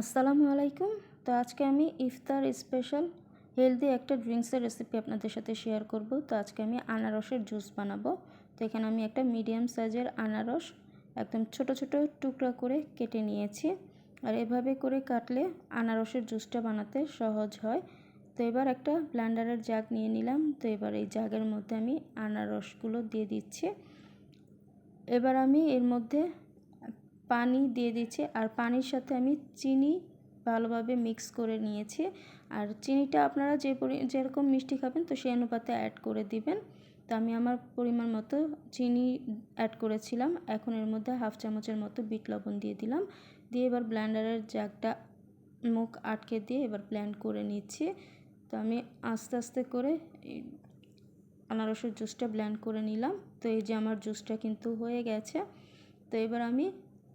আসসালামু আলাইকুম। তো আজকে আমি ইফতার স্পেশাল হেলদি একটা ড্রিঙ্কসের রেসিপি আপনাদের সাথে শেয়ার করব। তো আজকে আমি আনারসের জুস বানাবো। তো এখানে আমি একটা মিডিয়াম সাইজের আনারস একদম ছোট ছোট টুকরা করে কেটে নিয়েছি। আর এভাবে করে কাটলে আনারসের জুসটা বানাতে সহজ হয়। তো এবার একটা ব্ল্যান্ডারের জাগ নিয়ে নিলাম। তো এবার এই জাগের মধ্যে আমি আনারসগুলো দিয়ে দিচ্ছি। এবার আমি এর মধ্যে পানি দিয়ে দিচ্ছি। আর পানির সাথে আমি চিনি ভালোভাবে মিক্স করে নিয়েছি। আর চিনিটা আপনারা যে যেরকম মিষ্টি খাবেন, তো সেই অনুপাতে অ্যাড করে দিবেন। তো আমি আমার পরিমাণ মতো চিনি অ্যাড করেছিলাম। এখন এর মধ্যে হাফ চামচের মতো বিট লবণ দিয়ে দিলাম। দিয়ে এবার ব্ল্যান্ডারের জাগটা মুখ আটকে দিয়ে এবার ব্ল্যান্ড করে নিচ্ছি। তো আমি আস্তে আস্তে করে আনারসের জুসটা ব্ল্যান্ড করে নিলাম। তো এই যে আমার জুসটা কিন্তু হয়ে গেছে। তো এবার আমি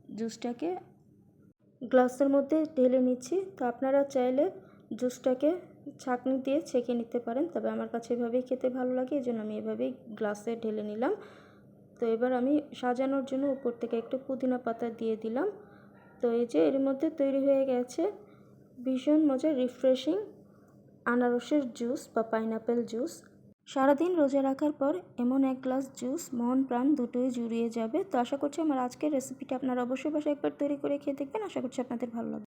জুসটাকে গ্লাসের মধ্যে ঢেলে নিচ্ছি। তো আপনারা চাইলে জুসটাকে ছাঁকনি দিয়ে ছেঁকে নিতে পারেন। তবে আমার কাছে এভাবেই খেতে ভালো লাগে এই জন্য আমি এভাবেই গ্লাসে ঢেলে নিলাম। তো এবার আমি সাজানোর জন্য উপর থেকে একটু পুদিনা পাতা দিয়ে দিলাম। তো এই যে এর মধ্যে তৈরি হয়ে গেছে ভীষণ মজার, রিফ্রেশিং আনারসের জুস বা পাইনাপেল জুস। সারাদিন রোজা রাখার পর এমন এক গ্লাস জুস, মন, প্রাণ দুটোই জুড়িয়ে যাবে। তো আশা করছি আমার আজকের রেসিপিটা আপনারা অবশ্যই বাসায় একবার তৈরি করে খেয়ে দেখবেন। আশা করছি আপনাদের ভালো লাগবে।